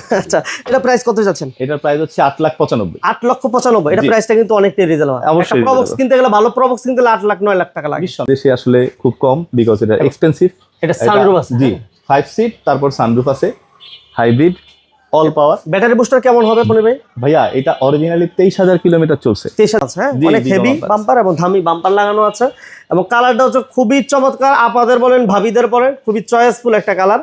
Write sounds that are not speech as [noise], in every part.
[laughs] আচ্ছা এটা প্রাইস কত যাচ্ছেন? এটার প্রাইস হচ্ছে আট লাখ পঁচানব্বই। আট লক্ষ পঁচানব্বই এটা প্রাইসটা কিন্তু অনেকটাই রিজনেবল অবশ্যই প্রবক্স কিনতে গেলে ভালো প্রবক্স কিনতে গেলে আট লাখ নয় লাখ টাকা লাগে। দেশে আসলে খুব কম বিকজ এটা এক্সপেন্সিভ এটা সানরুফ আছে। জি ফাইভ সিট তারপর সানরুফ আছে hybrid all power battery booster কেমন হবে পনি ভাই? ভাইয়া এটা অরিজিনালি তেইশ হাজার কিলোমিটার চলছে। তেইশ আছে হ্যাঁ? অনেক হেভি বাম্পার এবং ধামি বাম্পার লাগানো আছে। এবং কালারটা হচ্ছে খুবই চমৎকার। আপাদের বলেন ভাবিদের বলেন খুবই চয়েসফুল একটা কালার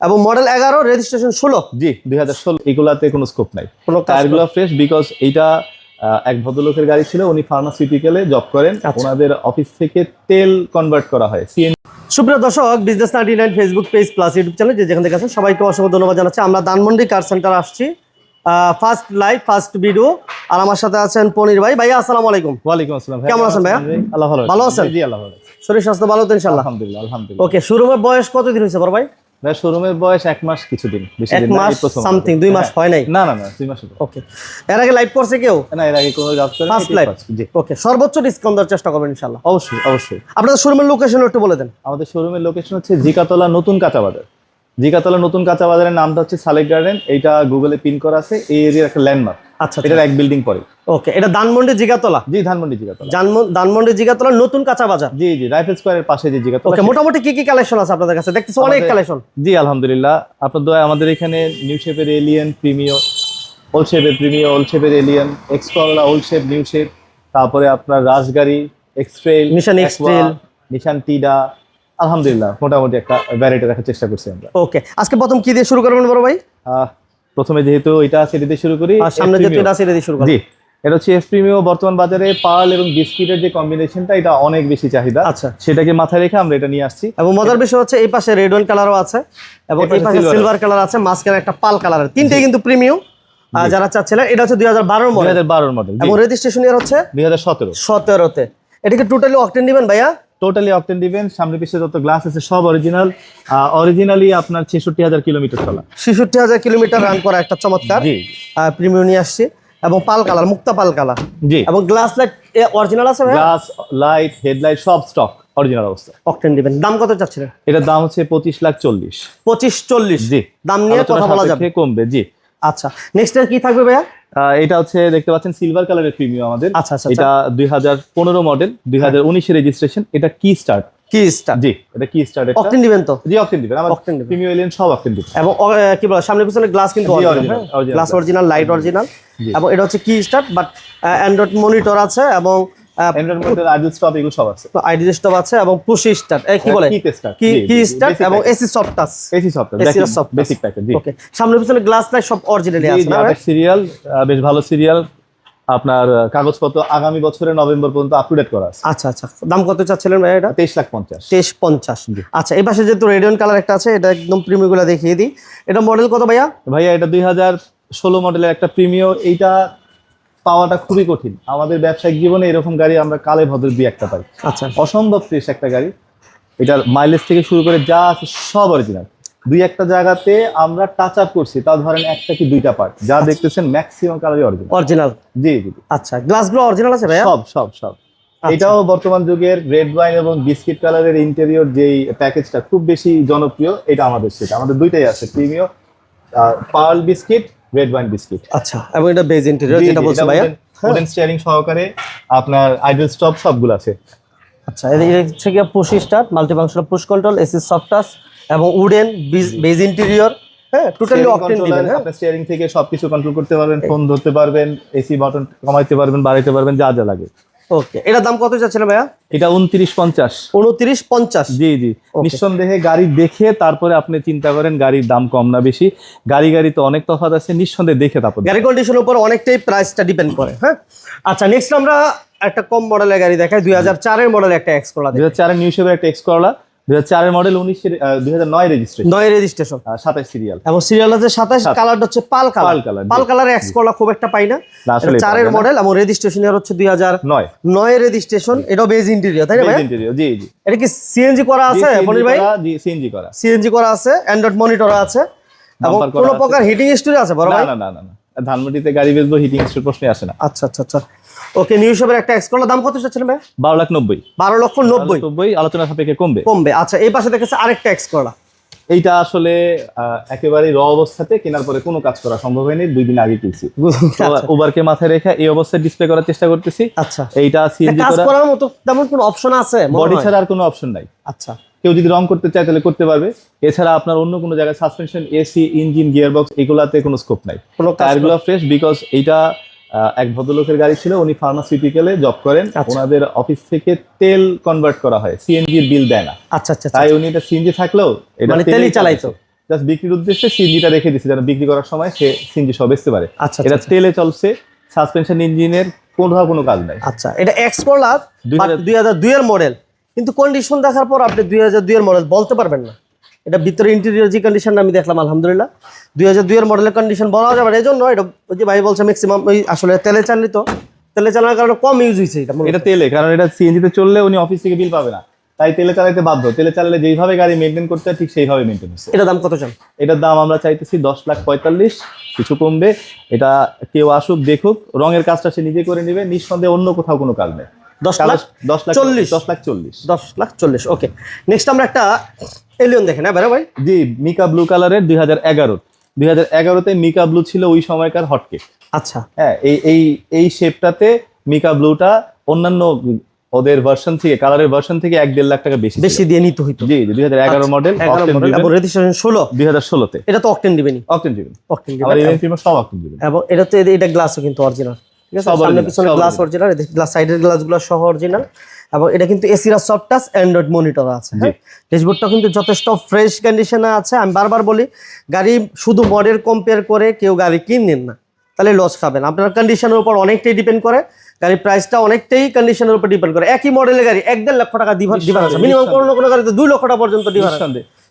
এবং মডেল এগারো রেজিস্ট্রেশন ষোলো। জি দুই হাজার ষোলো এগুলাতে কোনো স্কোপ নাই। টায়ারগুলো ফ্রেশ বিকজ এইটা এক ভদ্রলোকের গাড়ি ছিল উনি ফার্মাসিউটিক্যালে জব করেন। আচ্ছা। ওনাদের অফিস থেকে তেল কনভার্ট করা হয়। সিএন সুপ্রিয় দর্শক business ninety nine Facebook page plus YouTube channel যে যেখান থেকে আছেন সবাইকে অসংখ্য ধন্যবাদ জানাচ্ছি। আমরা ধানমন্ডি কার সেন্টার আসছি। ফার্স্ট লাইভ ফার্স্ট ভিডিও আর আমার সাথে আছেন পনির ভাই। ভাইয়া আসসালামু আলাইকুম। ওয়ালাইকুম আসসালাম। কেমন আছেন ভাইয়া? আল্লাহ ভালো আছেন? জি আল্লাহ শরীর স্বাস্থ্য ভালো তো ইনশাল্লাহ আলহামদুলিল্লাহ আলহামদুলিল্লাহ। ওকে শোরুমের বয়স কতদিন হয়েছে বড় ভাই? ভাই শোরুমের বয়স এক মাস কিছুদিন বেশি দিন না, মাস প্রথম। সামথিং দুই মাস হ্যাঁ। হয় নাই? না না না দুই মাস ওকে এর আগে লাইভ করছে কেউ? না এর আগে কোনো জব করে ফার্স্ট লাইভ জি। ওকে সর্বোচ্চ ডিসকাউন্ট দেওয়ার চেষ্টা করবেন ইনশাআল্লাহ। অবশ্যই অবশ্যই। আপনাদের শোরুমের লোকেশন একটু বলে দেন। আমাদের শোরুমের লোকেশন হচ্ছে জিকাতলা নতুন কাঁচা বাজার জিকাতলা নতুন কাঁচা বাজারের নামটা হচ্ছে সালেক গার্ডেন। এইটা গুগলে পিন করা আছে। এই এরিয়ার একটা ল্যান্ডমার্ক আচ্ছা এটার এক বিল্ডিং পরে। ওকে এটা ধানমন্ডি জিগাতলা জি ধানমন্ডি জানম- ধানমন্ডি জিগাতলা নতুন কাঁচা বাজার জি জি রাইফেল স্কোয়ারের পাশে যে জিকাতলা ওকে মোটামুটি কি কি কালেকশন আছে আপনাদের কাছে? দেখতেছি অনেক কালেকশন জি আলহামদুলিল্লাহ। আপনার দয়া আমাদের এখানে নিউ শেপের এলিয়ান প্রিমিও ওল্ড শেপের প্রিমিও ওল্ড শেপের এলিয়ান এক্সকলা ওল্ড শেপ নিউ শেপ তারপরে আপনার রাজগাড়ি এক্সট্রেল নিশান X-Trail। নিশান টিডা আলহামদুলিল্লাহ মোটামুটি একটা ভ্যারাইটি রাখার চেষ্টা করছি আমরা। ওকে আজকে প্রথম কি দিয়ে শুরু করবেন বড় ভাই? প্রথমে যেহেতু এটা আছে এটা দিয়ে শুরু করি আর সামনে F যে Premio। এটা আছে এটা দিয়ে শুরু জি এটা হচ্ছে এফ প্রিমিও বর্তমান বাজারে পার্ল এবং বিস্কিটের যে কম্বিনেশনটা এটা অনেক বেশি চাহিদা। আচ্ছা। সেটাকে মাথায় রেখে আমরা এটা নিয়ে আসছি। এবং মজার বিষয় হচ্ছে এই পাশে রেড ওয়ান কালারও আছে এবং এই পাশে সিলভার কালার আছে। মাঝখানে একটা পাল কালারের তিনটেই কিন্তু প্রিমিয়াম যারা চাচ্ছিলেন এটা হচ্ছে দুই হাজার বারোর দুই মডেল হাজার বারোর মডেল এবং রেজিস্ট্রেশন ইয়ার হচ্ছে? দুই হাজার সতেরো। সতেরোতে। এটাকে টোটালি অকটেন দিবেন ভাইয়া? টোটালি অপটেন দিবেন সামনে পিছিয়ে যত গ্লাস আছে সব অরিজিনাল অরিজিনালি আপনার ছেষট্টি হাজার কিলোমিটার চলা। ছেষট্টি হাজার কিলোমিটার রান করা একটা চমৎকার জি। প্রিমিয়াম নিয়ে আসছে এবং পাল কালার মুক্তা পাল কালার জি। এবং গ্লাস লাইট অরিজিনাল আছে গ্লাস লাইট হেডলাইট সব স্টক অরিজিনাল অবস্থা। অকটেন দিবেন দাম কত চাচ্ছিলেন? এটার দাম হচ্ছে পঁচিশ লাখ চল্লিশ। পঁচিশ চল্লিশ। জি। দাম নিয়ে কথা বলা যাবে। কমবে জি। আচ্ছা। নেক্সট কি থাকবে ভাইয়া? এটা হচ্ছে দেখতে পাচ্ছেন সিলভার কালারের প্রিমিয়াম আমাদের। আচ্ছা আচ্ছা এটা দুই হাজার পনেরো মডেল দুই হাজার উনিশের রেজিস্ট্রেশন এটা কি স্টার্ট কি স্টার জি এটা কি স্টার্ট অকটেন দিবেন তো? জি অকটেন দিবেন। আমার অকটেন দিবেন। প্রিমিয়াম এলিয়েন সব অকটেন দিবেন। এবং কি বলে সামনে পিছনে গ্লাস কিন্তু original glass original light original এবং এটা হচ্ছে কি স্টার বাট অ্যান্ড্রয়েড মনিটর আছে এবং স্টপ এগুলো সব আছে। আইডি স্টপ আছে এবং পুশ স্টার কি বলে? কি স্টার্ট কি কি এবং AC soft touch AC software AC basic software। Basic package জি। ওকে সামনে পিছনে গ্লাস লাইট সব অরিজিনালি আছে না সিরিয়াল বেশ ভালো সিরিয়াল আপনার কাগজপত্র আগামী বছরের নভেম্বর পর্যন্ত আপ টু ডেট করা আছে। আচ্ছা আচ্ছা। দাম কত চাচ্ছিলেন ভাই এটা? তেইশ লাখ পঞ্চাশ। তেইশ পঞ্চাশ। আচ্ছা এই পাশে যেহেতু রেডিয়ন কালার একটা আছে এটা একদম প্রিমিগুলো দেখিয়ে দিই। এটা মডেল কত ভাইয়া? ভাইয়া এটা দুই হাজার ষোলো মডেলের একটা প্রিমিয় এইটা পাওয়াটা খুবই কঠিন। আমাদের ব্যবসায়িক জীবনে এরকম গাড়ি আমরা কালে ভদ্র দুই একটা পাই। আচ্ছা। অসম্ভব ফ্রেশ একটা গাড়ি। এটার মাইলেজ থেকে শুরু করে যা আছে সব অরিজিনাল দুই একটা জায়গাতে আমরা টাচ আপ করছি তা ধরেন একটা কি দুইটা পার্ট যা দেখতেছেন ম্যাক্সিমাম কালারই অরিজিনাল অরিজিনাল জি জি। আচ্ছা গ্লাসগুলো অরিজিনাল আছে ভাইয়া? সব সব সব। আচ্ছা। এটাও বর্তমান যুগের রেড ওয়াইন এবং বিস্কিট কালারের ইন্টেরিয়র যেই প্যাকেজটা খুব বেশি জনপ্রিয় এটা আমাদের সেটা আমাদের দুইটাই আছে প্রিমিয় pearl biscuit red wine biscuit আচ্ছা এবং এটা বেজ ইন্টেরিয়র যেটা বলছো ভাইয়া? ওডেন স্টিয়ারিং সহকারে আপনার আইডল স্টপ সবগুলো আছে। আচ্ছা এটা হচ্ছে কি push start multi functional push control AC soft touch এবং উডেন বেজ ইন্টেরিয়র হ্যাঁ টোটালি controller, দিবেন হ্যাঁ। আপনি স্টিয়ারিং থেকে সবকিছু কন্ট্রোল করতে পারবেন ফোন ধরতে পারবেন এসি বাটন কমাইতে পারবেন বাড়াইতে পারবেন যা যা লাগে। ওকে এটার দাম কত চাচ্ছিলেন ভাইয়া? এটা উনত্রিশ পঞ্চাশ। উনত্রিশ পঞ্চাশ? জি জি। নিঃসন্দেহে গাড়ি দেখে তারপরে আপনি চিন্তা করেন গাড়ির দাম কম না বেশি। গাড়ি গাড়ি তো অনেক তফাৎ আছে নিঃসন্দেহে দেখে তারপর গাড়ি কন্ডিশনের উপর অনেকটাই প্রাইসটা ডিপেন্ড করে হ্যাঁ? আচ্ছা নেক্সট আমরা একটা কম মডেলের গাড়ি দেখাই দুই হাজার চারের মডেল একটা এক্স করা দুই হাজার চারের নিউ একটা এক্স করলা চারের মডেল উনিশের দুই হাজার নয় রেজিস্ট্রেশন নয় রেজিস্ট্রেশন সাতাশ সিরিয়াল এবং সিরিয়াল আছে সাতাশ কালারটা হচ্ছে pearl colour pearl colour, pearl colour x করা খুব একটা পাই না। এটা চারের। মডেল এবং রেজিস্ট্রেশন এর হচ্ছে দুই হাজার নয়। নয় রেজিস্ট্রেশন এটাও বেজ ইন্টেরিয়র তাই না ভাই? ইন্টেরিয়র জি জি। এটা কি সিএনজি করা আছে মনির ভাই? সিএনজি করা। সিএনজি করা আছে অ্যান্ড্রয়েড মনিটর আছে। এবং কোনো প্রকার হিটিং স্টোরি আছে বড় না ভাই? না না না না। ধানমন্ডিতে গাড়ি বেচবো হিটিং এর প্রশ্নই আসে না। আচ্ছা আচ্ছা আচ্ছা। ওকে নিউ শেপের একটা এক্স কলার দাম কত চাচ্ছিলেন ভাই বারো লাখ নব্বই। বারো লক্ষ নব্বই। নব্বই আলোচনা সাপেক্ষে কমবে। কমবে। আচ্ছা এই পাশে দেখেছে আরেকটা এক্স কলা। এইটা আসলে আহ, একেবারেই র অবস্থাতে কেনার পরে কোনো কাজ করা সম্ভব হয়নি দুই দিন আগে কিনছি। ওভারকে মাথায় রেখে এই অবস্থায় ডিসপ্লে করার চেষ্টা করতেছি। আচ্ছা। এইটা সিএনজি কাজ করার মতো তেমন কোনো অপশন আছে বডি ছাড়া আর কোনো অপশন নাই। আচ্ছা। কেউ যদি রং করতে চায় তাহলে করতে পারবে। এছাড়া আপনার অন্য কোনো জায়গায় suspension AC engine gear box এগুলাতে কোনো স্কোপ নাই। টায়ারগুলো ফ্রেশ বিকজ এইটা এক ভদ্রলোকের গাড়ি ছিল উনি ফার্মাসিউটিক্যালে জব করেন। আচ্ছা। ওনাদের অফিস থেকে তেল কনভার্ট করা হয় সিএনজির বিল দেয় না। আচ্ছা আচ্ছা তাই উনি এটা সিএনজি থাকলেও এটা মানে তেলই চালাইতো। জাস্ট বিক্রির উদ্দেশ্যে সিএনজিটা রেখে দিচ্ছে যেন বিক্রি করার সময় সে সিএনজি সব বেচতে পারে। আচ্ছা এটা আচ্ছা। তেলে চলছে সাসপেনশন ইঞ্জিনের কোথাও কোনো কাজ নাই। আচ্ছা এটা এক্স করলাম দুই হাজার- দুই দুইয়ের মডেল কিন্তু কন্ডিশন দেখার পর আপনি দুই হাজার দুইয়ের মডেল বলতে পারবেন না। এটা ভিতরে ইন্টেরিয়র যে কন্ডিশন আমি দেখলাম আলহামদুলিল্লাহ। দুই হাজার দুইয়ের মডেলের কন্ডিশন বলা যাবে এই জন্য এটা ওই যে ভাই বলছে ম্যাক্সিমাম ওই আসলে তেলে চালিত। তেলে চালানোর কারণে কম ইউজ হয়েছে এটা এটা তেলে কারণ এটা সিএনজি তে চললে উনি অফিস থেকে বিল পাবে না। তাই তেলে চালাতে বাধ্য। তেলে চালালে যেইভাবে গাড়ি মেনটেন করতে হয় ঠিক সেইভাবে মেনটেন হচ্ছে। এটা দাম কত চান? এটার দাম আমরা চাইতেছি দশ লাখ পঁয়তাল্লিশ। কিছু কমবে এটা কেউ আসুক দেখুক রঙের কাজটা সে নিজে করে নেবে নিঃসন্দেহে অন্য কোথাও কোনো কাজ নেই। দশ লাখ দশ লাখ চল্লিশ। দশ লাখ চল্লিশ। দশ লাখ চল্লিশ ওকে। নেক্সট আমরা একটা এলিয়ন দেখেন হ্যাঁ ভাই? জি মিকা ব্লু কালারের দুই হাজার এগারো। দুই হাজার এগারোতে মিকা ব্লু ছিল ওই সময়কার হটকেক। আচ্ছা। হ্যাঁ এই এই এই শেপটাতে মিকা ব্লুটা অন্যান্য ওদের ভার্সন থেকে কালারের ভার্সন থেকে এক দেড় লাখ টাকা বেশি বেশি দিয়ে নিতে হইতো। জি দুই হাজার এগারো মডেল এবং রেজিস্ট্রেশন ষোলো। দুই হাজার ষোলোতে এটা তো অকটেন দিবেনি অকটেন দিবেন অকটেন আবার দিবেন সব অকটেন দিবেন এবং এটা তো এটা গ্লাসও কিন্তু অরিজিনাল ঠিক আছে? সামনে পিছনে গ্লাস অরিজিনাল গ্লাস সাইডের গ্লাসগুলো সহ অরিজিনাল এবং এটা কিন্তু এসিরা সফট টাচ অ্যান্ড্রয়েড মনিটর আছে হ্যাঁ? ড্যাশবোর্ডটা কিন্তু যথেষ্ট ফ্রেশ কন্ডিশনে আছে। আমি বারবার বলি গাড়ি শুধু মডেল কম্পেয়ার করে কেউ গাড়ি কিনেন না তাহলে লস খাবেন। আপনার কন্ডিশনের উপর অনেকটাই ডিপেন্ড করে গাড়ির প্রাইসটা অনেকটাই কন্ডিশনের উপর ডিপেন্ড করে। একই মডেলের গাড়ি এক দেড় লক্ষ টাকা মিনিমাম। কোনো কোনো গাড়িতে দুই লক্ষ টাকা পর্যন্ত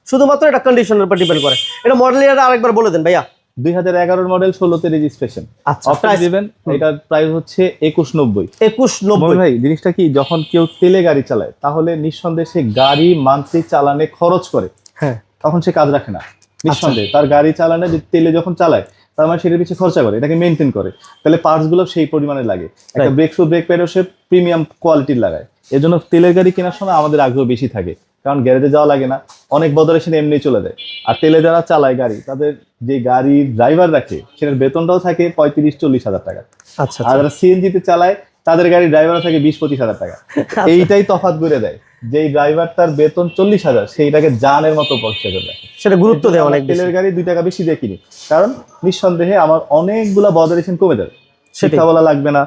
শুধুমাত্র এটা কন্ডিশনের উপর ডিপেন্ড করে। এটা মডেল ইয়ার আরেকবার বলে দেন ভাইয়া। দুই হাজার এগারোর মডেল ষোলোতে রেজিস্ট্রেশন আচ্ছা অফার দিবেন এটার প্রাইস হচ্ছে একুশ নব্বই। একুশ নব্বই। ভাই জিনিসটা কি যখন কেউ তেলে গাড়ি চালায় তাহলে নিঃসন্দেহে গাড়ি মান্থলি চালানে খরচ করে। হ্যাঁ। তখন সে কাজ রাখে না নিঃসন্দেহে। তার গাড়ি চালানে যে তেলে যখন চালায় তার মানে সেটার পিছিয়ে খরচা করে এটাকে মেনটেন করে। তাহলে পার্টসগুলো সেই পরিমাণে লাগে। একটা ব্রেক শু ব্রেক প্যাডও সে প্রিমিয়াম কোয়ালিটির লাগায়। এর জন্য তেলের গাড়ি কেনার সময় আমাদের আগ্রহ বেশি থাকে। কারণ গ্যারেজে যাওয়া লাগে না অনেক বদলেশন এমনি চলে যায়। আর তেলে যারা চালায় গাড়ি তাদের যে গাড়ির ড্রাইভার রাখে সেটার বেতনটাও থাকে পঁয়ত্রিশ চল্লিশ হাজার টাকা। আচ্ছা আর যারা সিএনজিতে চালায় তাদের গাড়ির ড্রাইভার থাকে বিশ পঁচিশ হাজার টাকা। আচ্ছা। এইটাই তফাৎ করে দেয়। যেই ড্রাইভার তার বেতন চল্লিশ হাজার সেইটাকে জানের মতো পরিচয় করে দেয়। সেটা গুরুত্ব দেয় অনেক তেলের গাড়ি দুই টাকা বেশি দিয়ে কিনি। কারণ নিঃসন্দেহে আমার অনেকগুলা বদারেশন কমে যাবে। শিক্ষা বলা লাগবে না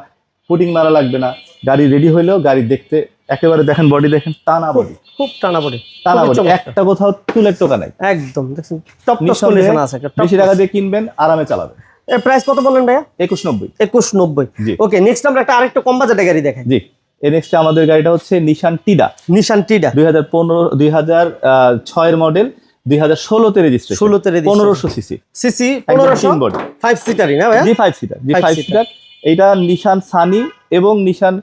পুটিং মারা লাগবে না। গাড়ি রেডি হইলেও গাড়ি দেখতে একেবারে দেখেন বডি দেখেন টানা বডি খুব টানা পড়ে টানা বডি একটা কোথাও চুলের টোকা নাই। একদম দেখছেন? টপ টপ কন্ডিশন আছে বেশি টাকা দিয়ে কিনবেন আরামে চালাবেন। এর প্রাইস কত বললেন ভাইয়া? একুশ নব্বই। একুশ নব্বই। জি। ওকে নেক্সট আমরা একটা আরেকটা কম বাজেটের গাড়ি দেখাই। জি। এর নেক্সট আমাদের গাড়িটা হচ্ছে নিশান টিডা নিশান টিডা দুই হাজার পনেরো দুই হাজার ছয়ের মডেল দুই হাজার ষোলোতে রেজিস্ট্রেশন ষোলোতে পনেরোশো সিসি সিসি একদম পনেরোশো? clean body। ফাইভ সিটারই না ভাইয়া? জি ফাইভ সিটার জি Five ফাইভ সিটার এইটা নিশান সানি এবং নিশান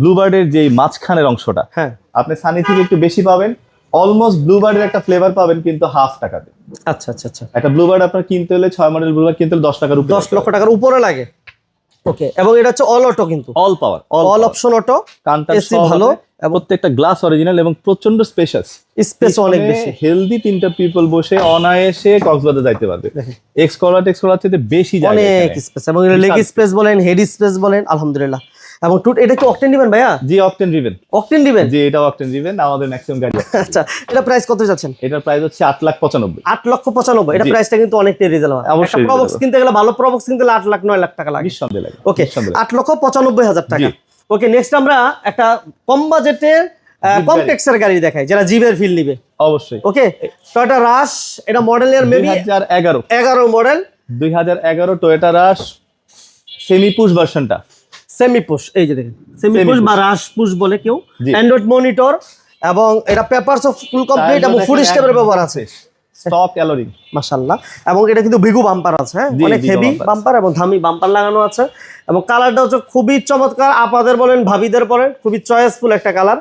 ব্লুবার্ডের যে মাঝখানের অংশটা হ্যাঁ। আপনি সানি থেকে একটু বেশি পাবেন। অলমোস্ট ব্লুবার্ডের একটা ফ্লেভার পাবেন কিন্তু হাফ টাকাতে। আচ্ছা আচ্ছা আচ্ছা। একটা ব্লুবার্ড আপনার কিনতে হলে ছয় মডেল ব্লুবার্ড কিনতে হলে দশ টাকার উপরে দশ লক্ষ টাকার উপরে লাগে। ওকে এবং এটা হচ্ছে অল অটো কিন্তু। All power all option auto কানটা AC ভালো প্রত্যেকটা গ্লাস অরিজিনাল এবং প্রচণ্ড স্পেশাস স্পেস অনেক বেশি। হেলদি তিনটা পিপল বসে অনায়াসে কক্সবাজার যাইতে পারবে। এক্স কলার টেক্স কলার চেয়ে বেশি অনেক। স্পেস এবং লেগ স্পেস বলেন হেড স্পেস বলেন আলহামদুলিল্লাহ। এবং টুট এটা কি অকটেন দিবেন ভাইয়া? জি অকটেন ড্রিভেন অকটেন দিবেন জি এটা অকটেন ড্রিভেন আমাদের ম্যাক্সিমাম গাড়ি আচ্ছা এটা প্রাইস কত যাচ্ছেন এটার প্রাইস হচ্ছে আট লাখ পঁচানব্বই। আট লক্ষ পঁচানব্বই এটা প্রাইসটা কিন্তু অনেকটাই রিজনেবল অবশ্যই প্রবক্স কিনতে গেলে ভালো প্রবক্স কিনতে গেলে আট লাখ নয় লাখ টাকা লাগে। নিঃসন্দেহে লাগে ওকে নিঃসন্দেহে। আট লক্ষ পঁচানব্বই হাজার টাকা। ওকে নেক্সট আমরা একটা কম বাজেটের কম গাড়ি। গাড়ি দেখাই যারা জিবের ফিল নিবে। অবশ্যই। ওকে টয়টা রাশ এটা মডেল ইয়ার মেবি হাজার এগারো। এগারো মডেল দুই হাজার এগারো টয়োটা রাশ সেমি পুশ ভার্সনটা সেমি পুশ এই যে দেখেন সেমি পুশ বা রাশ পুশ বলে কেউ অ্যান্ড্রয়েড মনিটর এবং এটা পেপারস অফ ফুল কমপ্লিট এবং ফুল স্টেপের ব্যবহার আছে। স্টপ ক্যালোরি মাশাআল্লাহ। এবং এটা কিন্তু ভিগু বাম্পার আছে হ্যাঁ? অনেক হেভি বাম্পার এবং ধামি বাম্পার লাগানো আছে। এবং কালারটা হচ্ছে খুবই চমৎকার আপাদের বলেন ভাবিদের বলেন খুবই চয়েসফুল একটা কালার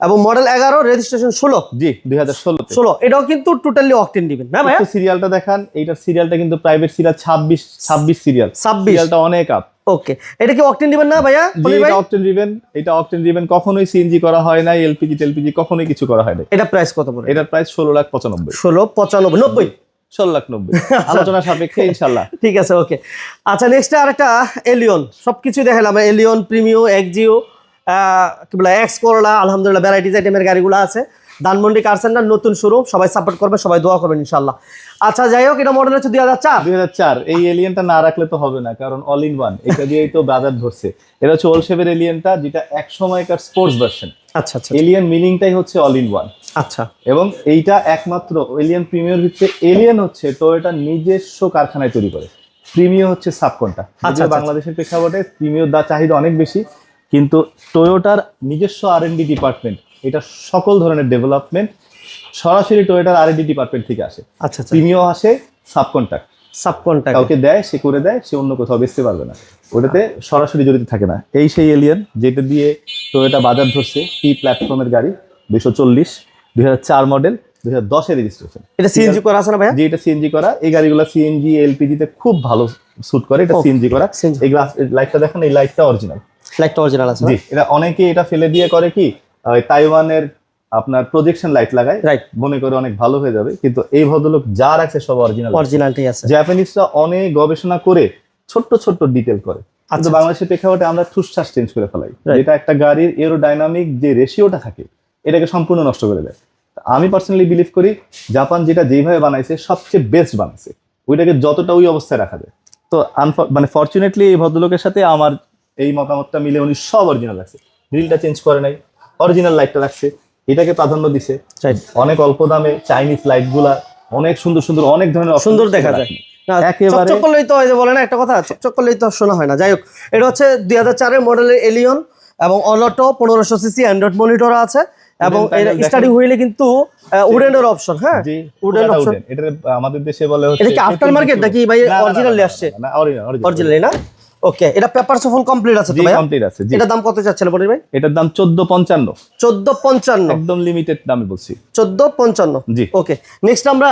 এবং মডেল এগারো রেজিস্ট্রেশন ষোলো। জি দুই হাজার ষোলো ষোলো এটাও কিন্তু টোটালি অকটেন দিবেন না ভাইয়া? সিরিয়ালটা দেখান এইটার সিরিয়ালটা কিন্তু প্রাইভেট সিরিয়াল ছাব্বিশ ছাব্বিশ সিরিয়াল ছাব্বিশ। সিরিয়ালটা অনেক আপ ওকে এটা কি অকটেন দিবেন না ভাইয়া ভাই? এটা অকটেন রিভেন এটা অকটেন রিভেন কখনোই সিএনজি করা হয় না এলপিজি টেলপিজি কখনোই কিছু করা হয় না এটা প্রাইস কত পড়ে? এটার প্রাইস ষোলো লাখ পঁচানব্বই। ষোলো পঁচানব্বই নব্বই? ষোলো লাখ নব্বই। আলোচনা সাপেক্ষে ইনশাল্লাহ। [laughs] ঠিক আছে ওকে আচ্ছা নেক্সট আরেকটা এলিয়ন সবকিছু দেখালাম এলিয়ন প্রিমিও এক্সিও কি বলে এক্স করলা আলহামদুলিল্লাহ ভ্যারাইটিস আইটেমের গাড়িগুলো আছে। ধানমন্ডি কার সেন্টার নতুন শুরু সবাই সাপোর্ট করবে সবাই দোয়া করবেন ইনশাল্লাহ আচ্ছা যাই হোক এটা মডেল হচ্ছে দুই হাজার চার। দুই হাজার চার এই এলিয়েনটা না রাখলে তো হবে না কারণ অল ইন ওয়ান এটা দিয়েই তো বাজার ধরছে। এটা হচ্ছে ওল শেপের এলিয়েনটা যেটা এক সময়কার স্পোর্টস ভার্সন আচ্ছা আচ্ছা। এলিয়েন মিনিংটাই হচ্ছে অল ইন ওয়ান আচ্ছা। এবং এইটা একমাত্র এলিয়েন প্রিমিয়ার ভিত্তিতে এলিয়েন হচ্ছে টয়োটা নিজস্ব কারখানায় তৈরি করে। প্রিমিয় হচ্ছে সাবকনটা আচ্ছা, আচ্ছা। বাংলাদেশের প্রেক্ষাপটে প্রিমিয়র দা চাহিদা অনেক বেশি কিন্তু টয়োটার নিজস্ব আর এন ডি ডিপার্টমেন্ট এটা সকল ধরনের ডেভেলপমেন্ট সরাসরি টয়োটার আর এন ডি ডিপার্টমেন্ট থেকে আসে। আচ্ছা আচ্ছা। প্রিমিয় আসে সাবকন্ট্রাক্ট সাবকন্ট্রাক্ট কাউকে দেয় সে করে দেয় সে অন্য কোথাও বেচতে পারবে না। ওটাতে সরাসরি জড়িত থাকে না। এই সেই এলিয়েন যেটা দিয়ে টয়োটা বাজার ধরছে টি প্ল্যাটফর্মের গাড়ি? দুইশো চল্লিশ দুই হাজার চার মডেল দুই হাজার দশের রেজিস্ট্রেশন এটা সিএনজি করা আছে না ভাইয়া? যে এটা সিএনজি করা। এই গাড়িগুলো সিএনজি এলপিজি তে খুব ভালো স্যুট করে। এটা সিএনজি করা। এই গ্লাস লাইটটা দেখেন এই লাইটটা অরিজিনাল লাইটটা অরিজিনাল আছে জি। এটা অনেকে এটা ফেলে দিয়ে করে কি তাইওয়ানের আপনার প্রজেকশন লাইট লাগায় রাইট মনে করে অনেক ভালো হয়ে যাবে। কিন্তু এই ভদ্রলোক যা রাখছে সব অরিজিনাল অরিজিনালটাই আছে। জাপানিজরা অনেক গবেষণা করে ছোট্ট ছোট্ট ডিটেল করে। কিন্তু আচ্ছা। বাংলাদেশের প্রেক্ষাপটে আমরা ঠুসঠাস চেঞ্জ করে ফেলাই. যেটা একটা গাড়ির এরোডাইনামিক যে রেশিওটা থাকে এটাকে সম্পূর্ণ নষ্ট করে দেয়। আমি পার্সোনালি বিলিভ করি জাপান যেটা যেভাবে বানাইছে সবচেয়ে বেস্ট বানাইছে। ওইটাকে যতটা ওই অবস্থায় রাখা যায়। তো মানে ফর্চুনেটলি এই ভদ্রলোকের সাথে আমার এই মতামতটা মিলে উনি সব অরিজিনাল রাখছে। গ্রিলটা চেঞ্জ করে নাই অরিজিনাল লাইটটা রাখছে এটাকে প্রাধান্য দিছে। অনেক অল্প দামে চাইনিজ লাইটগুলা অনেক সুন্দর সুন্দর অনেক ধরনের সুন্দর দেখা যায়। চকচক করলেই তো বলে না একটা কথা চকচক করলেই তো শোনা হয় না। যাই হোক এটা হচ্ছে দুই হাজার চারের মডেলের এলিয়ন এবং অলোটো পনেরোশো সিসি অ্যান্ড্রয়েড মনিটর আছে এবং। স্টাডি হুইলে কিন্তু উডেনের অপশন হ্যাঁ? option। wooden। এটা আমাদের দেশে বলে হচ্ছে এটা কি after market নাকি ভাই আসছে? অরিজিনালি না ওকে এটা পেপার ফুল কমপ্লিট আছে তো ভাই কমপ্লিট আছে জি। এটা দাম কত চাচ্ছিল বলি ভাই? এটার দাম চোদ্দ পঞ্চান্ন। চোদ্দ পঞ্চান্ন। একদম লিমিটেড দামে বলছি। চোদ্দ পঞ্চান্ন। জি। ওকে নেক্সট আমরা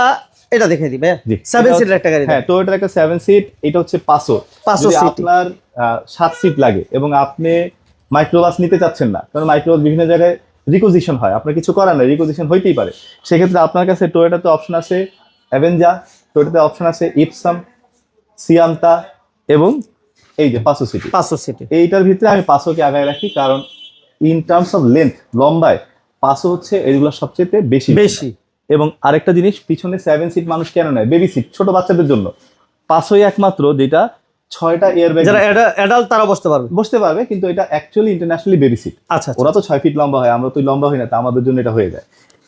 এটা দেখে দিই ভাই জি। সেভেন সিটের একটা গাড়ি হ্যাঁ টয়োটার একটা সেভেন সিট এটা হচ্ছে পাঁচশো পাঁচশো seat। আপনার আহ, সাত সিট লাগে এবং আপনি মাইক্রোবাস নিতে চাচ্ছেন না কারণ মাইক্রোবাস বিভিন্ন জায়গায় রিকোজিশন হয়। আপনার কিছু করার নেই রিকোজিশন হইতেই পারে। সেক্ষেত্রে আপনার কাছে টয়োটাতে অপশন আছে অ্যাভেঞ্জা টয়োটাতে অপশন আছে ইপসাম সিয়ান্তা এবং এই যে পাঁচশো সিটি। পাঁচশো সিটি। এইটার ভিতরে আমি পাঁচশোকে আগায় রাখি কারণ ইন টার্মস অফ লেন্থ লম্বায় পাঁচশো হচ্ছে এগুলো সবচেয়ে বেশি বেশি। এবং আরেকটা জিনিস পিছনে সেভেন সিট মানুষ কেন নেয়? বেবি সিট ছোট বাচ্চাদের জন্য। পাঁচশোই একমাত্র যেটা ছয়টা এয়ার ব্যাগ যারা অ্যাডাল্ট তারা বসতে পারবে। বসতে পারবে কিন্তু এটা অ্যাকচুয়ালি ইন্টারন্যাশনালি বেবি সিট আচ্ছা। ওরা তো ছয় ফিট লম্বা হয় আমরা তো লম্বা হই না তা আমাদের জন্য এটা হয়ে যায়।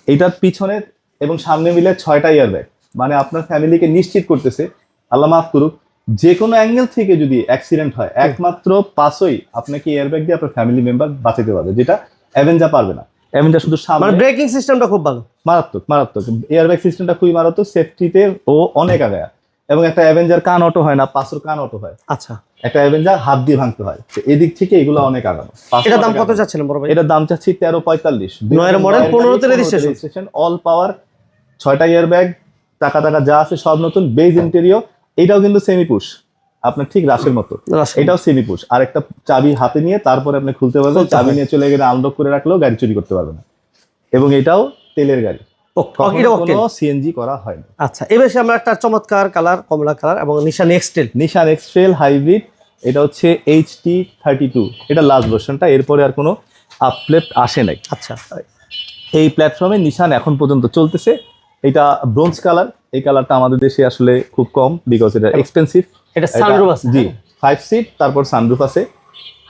এটার পিছনে এবং সামনে মিলে ছয়টা এয়ার ব্যাগ মানে আপনার ফ্যামিলিকে নিশ্চিত করতেছে আল্লাহ মাফ করুক যে কোনো অ্যাঙ্গেল থেকে যদি অ্যাক্সিডেন্ট হয় একমাত্র পাঁচই আপনাকে এয়ার ব্যাগ দিয়ে আপনার ফ্যামিলি মেম্বার বাঁচাতে পারবে যেটা অ্যাভেঞ্জা পারবে না। অ্যাভেঞ্জা শুধু মানে সামনে ব্রেকিং সিস্টেমটা খুব ভালো। মারাত্মক মারাত্মক। এয়ার ব্যাগ সিস্টেমটা খুবই মারাত্মক সেফটিতে ও অনেক আগায়া। এবং একটা অ্যাভেঞ্জার কান অটো হয় না পাঁচশোর কান অটো হয়। আচ্ছা। একটা অ্যাভেঞ্জার হাত দিয়ে ভাঙতে হয়। তো এদিক থেকে এগুলো অনেক আগানো। এটার দাম কত আগানো। চাচ্ছিলেন বড় ভাই? এটার দাম চাচ্ছি তেরো পঁয়তাল্লিশ। নয়ের model, 15 তে registration। অল পাওয়ার ছয়টা ইয়ার ব্যাগ টাকা টাকা যা আছে সব নতুন বেজ ইন্টেরিয়র এটাও কিন্তু সেমি পুশ আপনার ঠিক রাশের মতো। এটাও সেমি পুশ আর একটা চাবি হাতে নিয়ে তারপরে আপনি খুলতে পারবেন। চাবি নিয়ে চলে গেলে আনলক করে রাখলেও গাড়ি চুরি করতে পারবে না। এবং এটাও তেলের গাড়ি। সিএনজি করা হয় না। আচ্ছা এবার আমরা একটা চমৎকার কালার কমলা কালার এবং নিশান এক্সটেল নিশান এক্সট্রেল হাইব্রিড এটা হচ্ছে এইচ টি থার্টি টু এটা লাস্ট ভার্সনটা এরপরে আর কোনো আপলেট আসে নাই। আচ্ছা। এই প্ল্যাটফর্মে নিশান এখন পর্যন্ত চলতেছে। এটা ব্রোঞ্জ কালার এই কালারটা আমাদের দেশে আসলে খুব কম বিকজ এটা এক্সপেন্সিভ এটা সানরুফ আছে জি ফাইভ সিট তারপর সানরুফ আছে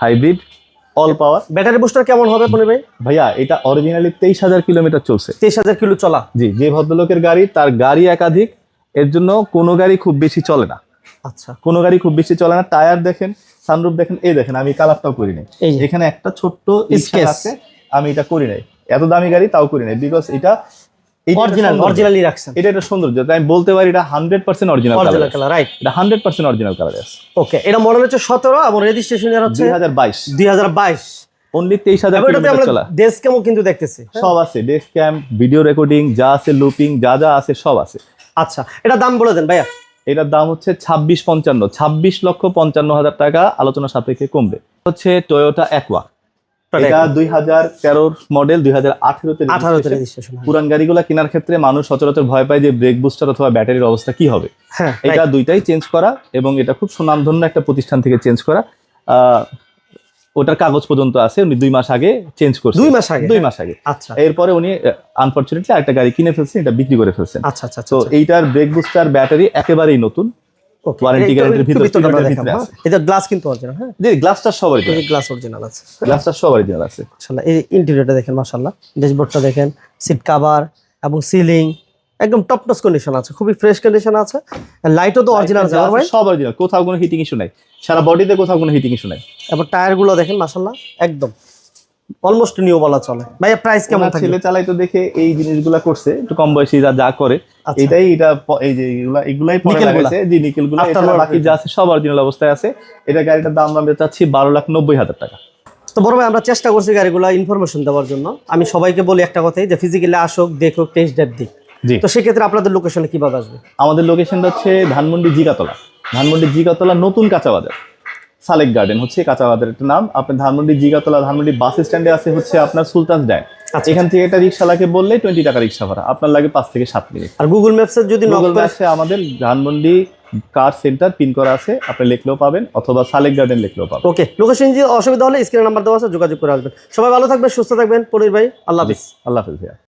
hybrid all power battery booster কেমন হবে পনি ভাই? ভাইয়া এটা অরিজিনালি তেইশ হাজার কিলোমিটার চলছে। তেইশ হাজার কিলো চলা। জি যে ভদ্রলোকের গাড়ি তার গাড়ি একাধিক এর জন্য কোনো গাড়ি খুব বেশি চলে না। আচ্ছা। কোনো গাড়ি খুব বেশি চলে না টায়ার দেখেন সানরুফ দেখেন এই দেখেন আমি কালারটাও করি নাই। এখানে একটা ছোট্ট আছে আমি এটা করি নাই। এত দামি গাড়ি তাও করি নাই বিকজ এটা অরিজিনাল সৌন্দর্য। অরিজিনালি রাখছেন। এটা সৌন্দর্য তাই আমি বলতে পারি এটা hundred percent original original colour colour right এটা hundred percent original colour okay এটা মডেল হচ্ছে সতেরো এবং রেজিস্ট্রেশন হচ্ছে দুই হাজার বাইশ। দুই হাজার বাইশ। অনলি তেইশ হাজার চলা। ডেস্ক ক্যামও কিন্তু দেখতেছি হ্যাঁ? সব আছে ডেস্ক ক্যাম ভিডিও রেকর্ডিং যা আছে লুপিং যা যা আছে সব আছে। আচ্ছা এটা দাম বলে দেন ভাইয়া। এটার দাম হচ্ছে ছাব্বিশ পঞ্চান্ন। ছাব্বিশ লক্ষ পঞ্চান্ন হাজার টাকা আলোচনা সাপেক্ষে কমবে। হচ্ছে টয়োটা অ্যাকোয়া এটা দুই হাজার তেরোর মডেল দুই হাজার আঠেরোতে আঠারোতে রেজিস্ট্রেশন পুরান গাড়িগুলো কেনার ক্ষেত্রে মানুষ সচরাচর ভয় পায় যে ব্রেক বুস্টার অথবা ব্যাটারির অবস্থা কি হবে। হ্যাঁ এটা দুইটাই চেঞ্জ করা এবং এটা খুব সুনামধন্য একটা প্রতিষ্ঠান থেকে চেঞ্জ করা। আহ, ওটার কাগজ পর্যন্ত আছে উনি দুই মাস আগে চেঞ্জ করছেন দুই মাস আগে দুই মাস আগে। আচ্ছা। এরপরে উনি আনফরচুনেটলি একটা গাড়ি কিনে ফেলছেন এটা বিক্রি করে ফেলছেন। আচ্ছা আচ্ছা তো আচ্ছা। এইটার ব্রেক বুস্টার ব্যাটারি একেবারেই নতুন। ভিতর- ভিতরে হ্যাঁ? আছে। এটা গ্লাস কিন্তু অরিজিনাল হ্যাঁ? যে গ্লাসটা গ্লাস অরিজিনাল আছে। গ্লাসটা অরিজিনাল আছে। মাশাআল্লাহ এই ইন্টেরিয়রটা দেখেন মাশাআল্লাহ। ড্যাশবোর্ডটা দেখেন সিট কভার এবং সিলিং একদম টপ নচ কন্ডিশন আছে খুবই ফ্রেশ কন্ডিশন আছে। লাইটও তো অরিজিনাল আছে ভাই সব অরিজিনাল কোথাও কোনো হিটিং ইস্যু নাই। সারা বডিতে কোথাও কোনো হিটিং ইস্যু নাই। এবার টায়ারগুলো দেখেন মাশাআল্লাহ একদম। অলমোস্ট নিউ বলা চলে ভাইয়া প্রাইস কেমন থাকবে ছেলে চালাইতো দেখে এই জিনিসগুলা করছে একটু কম বয়সী যা যা করে। আচ্ছা। এটাই এটা এই যে এগুলা এগুলাই পরে। লাগাইছে যে নিকেলগুলো এছাড়া বাকি যা আছে সব অরিজিনাল অবস্থায় আছে। এটা গাড়িটার দাম আমরা চাচ্ছি বারো লাখ নব্বই হাজার টাকা। তো বড় ভাই আমরা চেষ্টা করছি গাড়িগুলো ইনফরমেশন দেওয়ার জন্য। আমি সবাইকে বলি একটা কথাই যে ফিজিক্যালি আসুক দেখুক টেস্ট ড্রাইভ দিক। তো সেক্ষেত্রে আপনাদের লোকেশনে কীভাবে আসবে? আমাদের লোকেশনটা হচ্ছে ধানমন্ডি জিগাতলা। ধানমন্ডি জিগাতলা নতুন কাঁচা বাজার। সালেক গার্ডেন হচ্ছে কাঁচা বাজারের একটা নাম। আপনার ধানমন্ডি জিগাতলা ধানমন্ডি বাস স্ট্যান্ডে আছে হচ্ছে আপনার সুলতান ড্যাম। আচ্ছা। এখান থেকে একটা রিক্সালাকে বললে টোয়েন্টি টাকা রিক্সা ভাড়া। আপনার লাগে পাঁচ থেকে সাত মিনিট। আর গুগল ম্যাপসের যদি গুগল ম্যাপসে আমাদের ধানমন্ডি কার সেন্টার পিন করা আছে। আপনি লিখলেও পাবেন অথবা সালেক গার্ডেন লিখলেও পাবেন। ওকে লোকেশন যে অসুবিধা হলে স্ক্রিন নাম্বার দেওয়া আছে যোগাযোগ করে আসবেন। সবাই ভালো থাকবেন সুস্থ থাকবেন। পরির ভাই আল্লাহ হাফিজ। আল্লাহ হাফিজ ভাইয়া।